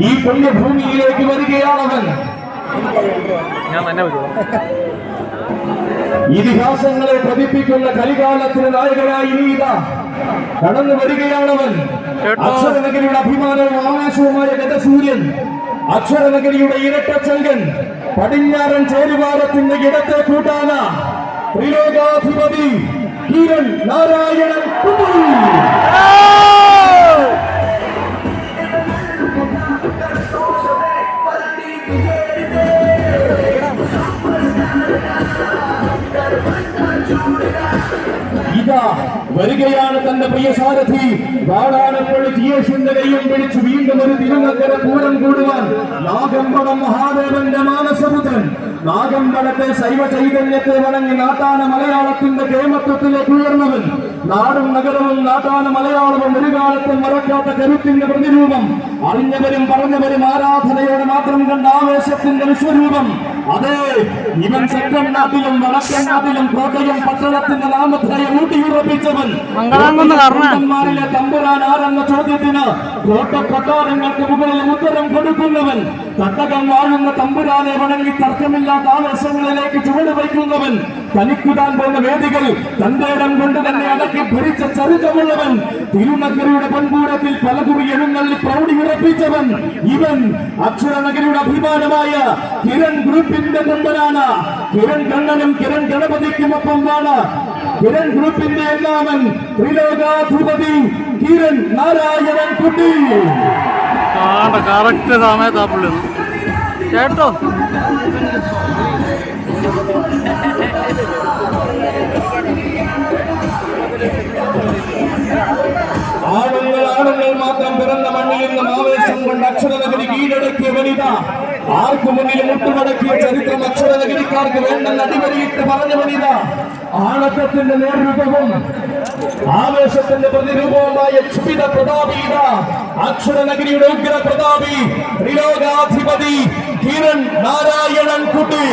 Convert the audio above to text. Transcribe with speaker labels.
Speaker 1: ഈ പുണ്യഭൂമിയിലേക്ക് വരികയാണവൻ ഇതിഹാസങ്ങളെ പതിപ്പിക്കുന്ന കലികാലത്തിന് നായകനായി നീത കടന്നു വരികയാണവൻ. അക്ഷരനഗരിയുടെ അഭിമാനവും ആവേശവുമായ ഗതസൂര്യൻ അക്ഷരനഗരിയുടെ ഇരട്ടച്ചങ്കൻ പടിഞ്ഞാറൻ ചേരുവാരത്തിന്റെ ഇടത്തെ കൂട്ടാന ത്രിലോകാധിപതി കിരൺ നാരായണൻ വരികയാണ് തന്റെ പ്രിയ സാരഥി. വാടാനപ്പള്ളി ജിയേഷിന്റെ കൈയും പിടിച്ച് വീണ്ടും ഒരു തിരുനക്കര പൂരം കൂടുവാൻ നാഗമ്പടം മഹാദേവന്റെ മാനസപുത്രൻ. നാഗമ്പടത്തെ ശൈവ ചൈതന്യത്തെ വണങ്ങി നാട്ടാന മലയാളത്തിന്റെ കേമത്വത്തിലേക്ക് ഉയർന്നവൻ. നാടും നഗരവും നാട്ടാന മലയാളവും ഒരു കാലത്തും മറക്കാത്ത കരുത്തിന്റെ പ്രതിരൂപം. അറിഞ്ഞവരും പറഞ്ഞവരും ആരാധനയോടെ മാത്രം കണ്ട ആവേശത്തിന്റെ വിശ്വരൂപം. അതെ ഇവൻ സെക്കൻഡ് നാട്ടിലും വടക്കൻ നാട്ടിലും കോട്ടയം പട്ടണത്തിന്റെ നാമധാരെ ഊട്ടിയുറപ്പിച്ചവൻ
Speaker 2: മംഗളാംകുന്ന്
Speaker 1: തമ്പുരാൻ ആരെന്ന ചോദ്യത്തിന് കോട്ട കൊട്ടാരങ്ങൾക്ക് മുകളിൽ ഉത്തരം കൊടുക്കുന്നവൻ തട്ടകം വാഴുന്ന തമ്പുരാനെ വണങ്ങി തർക്കമില്ലാത്ത ആവേശങ്ങളിലേക്ക് ചുവട് വയ്ക്കുന്നവൻ തനിക്കു താൻ പോകുന്ന വേദികൾ തന്റെ ഇടം കൊണ്ട് തന്നെ അടക്കി ഭരിച്ച ചരിതമുള്ളവൻ തിരുനഗരിയുടെ പൊൻകൂടത്തിൽ പലകുറി എഴുന്നള്ളി പ്രൗഢി ഉറപ്പിച്ചവൻ ഇവൻ അക്ഷരനഗരിയുടെ അഭിമാനമായ കിരൺ ഗ്രൂപ്പിന്റെ കൊമ്പനാണ് കിരൺ കണ്ണനും കിരൺ ഗണപതിക്കുമൊപ്പം ആണ് കിരൺ ഗ്രൂപ്പിന്റെ എല്ലാമൻ ത്രിലോകാധിപതി കിരൺ നാരായണൻ കുട്ടി
Speaker 2: കറക്റ്റ് സമയത്താ പുള്ളി. കേട്ടോ
Speaker 1: ആണുങ്ങൾ ആണുങ്ങൾ മാത്രം പിറന്ന മണ്ണിൽ നിന്നും ആവേശം കൊണ്ട് അക്ഷരനഗരി കീഴടക്കിയ വനിത. ആർക്കു മുന്നിൽ മുട്ടുമടക്കിയ ചരിത്രം അക്ഷരനഗരിക്കാർക്ക് വേണ്ടെന്ന് അടിവരിയിട്ട് പറഞ്ഞ വനിത. ആണത്തത്തിന്റെ നേർരൂപവും ആവേശത്തിന്റെ പ്രതിരൂപവുമായ ക്ഷുഭിത പ്രതാപീത അക്ഷരനഗരിയുടെ ഉഗ്ര പ്രതാപി ത്രിലോകാധിപതി കിരൺ നാരായണൻ കുട്ടി